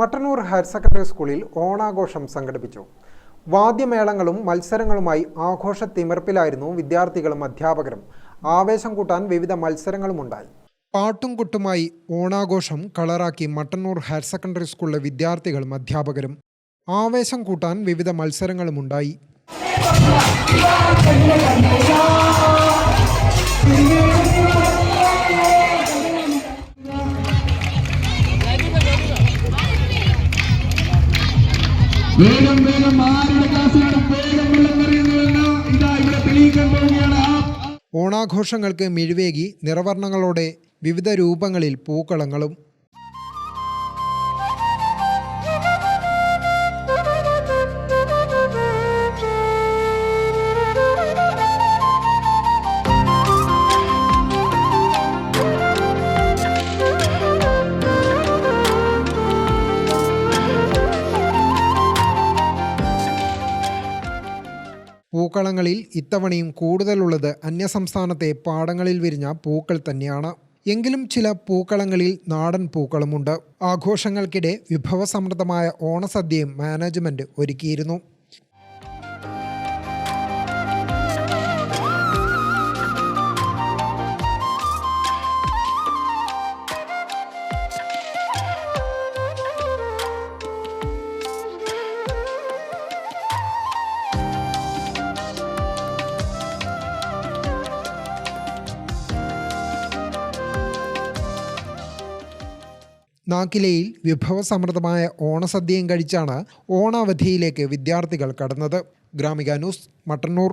Mattannur higher secondary സ്കൂളിൽ ഓണാഘോഷം സംഘടിപ്പിച്ചു. വാദ്യമേളങ്ങളും മത്സരങ്ങളുമായി ആഘോഷ തിമിർപ്പിലായിരുന്നു വിദ്യാർത്ഥികളും അധ്യാപകരും. ആവേശം കൂട്ടാൻ വിവിധ മത്സരങ്ങളും ഉണ്ടായി പാട്ടും കുട്ടുമായി ഓണാഘോഷം കളറാക്കി മട്ടന്നൂർ ഹയർ സെക്കൻഡറി സ്കൂളിലെ വിദ്യാർത്ഥികളും അധ്യാപകരും. ആവേശം കൂട്ടാൻ വിവിധ മത്സരങ്ങളുമുണ്ടായി. വേഗം വേഗം ആരുടെ ക്ലാസ്സിലാണ് ഓണാഘോഷങ്ങൾക്ക് മിഴിവേകി നിറവർണങ്ങളോടെ വിവിധ രൂപങ്ങളിൽ പൂക്കളങ്ങളും പൂക്കളങ്ങളിൽ ഇത്തവണയും കൂടുതലുള്ളത് അന്യസംസ്ഥാനത്തെ പാടങ്ങളിൽ വിരിഞ്ഞ പൂക്കൾ തന്നെയാണ്. എങ്കിലും ചില പൂക്കളങ്ങളിൽ നാടൻ പൂക്കളുമുണ്ട്. ആഘോഷങ്ങൾക്കിടെ വിഭവസമൃദ്ധമായ ഓണസദ്യയും മാനേജ്മെന്റ് ഒരുക്കിയിരുന്നു. നാക്കിലയിൽ വിഭവസമൃദ്ധമായ ഓണസദ്യയും കഴിച്ചാണ് ഓണാവധിയിലേക്ക് വിദ്യാർത്ഥികൾ കടന്നത്. ഗ്രാമിക ന്യൂസ് മട്ടന്നൂർ.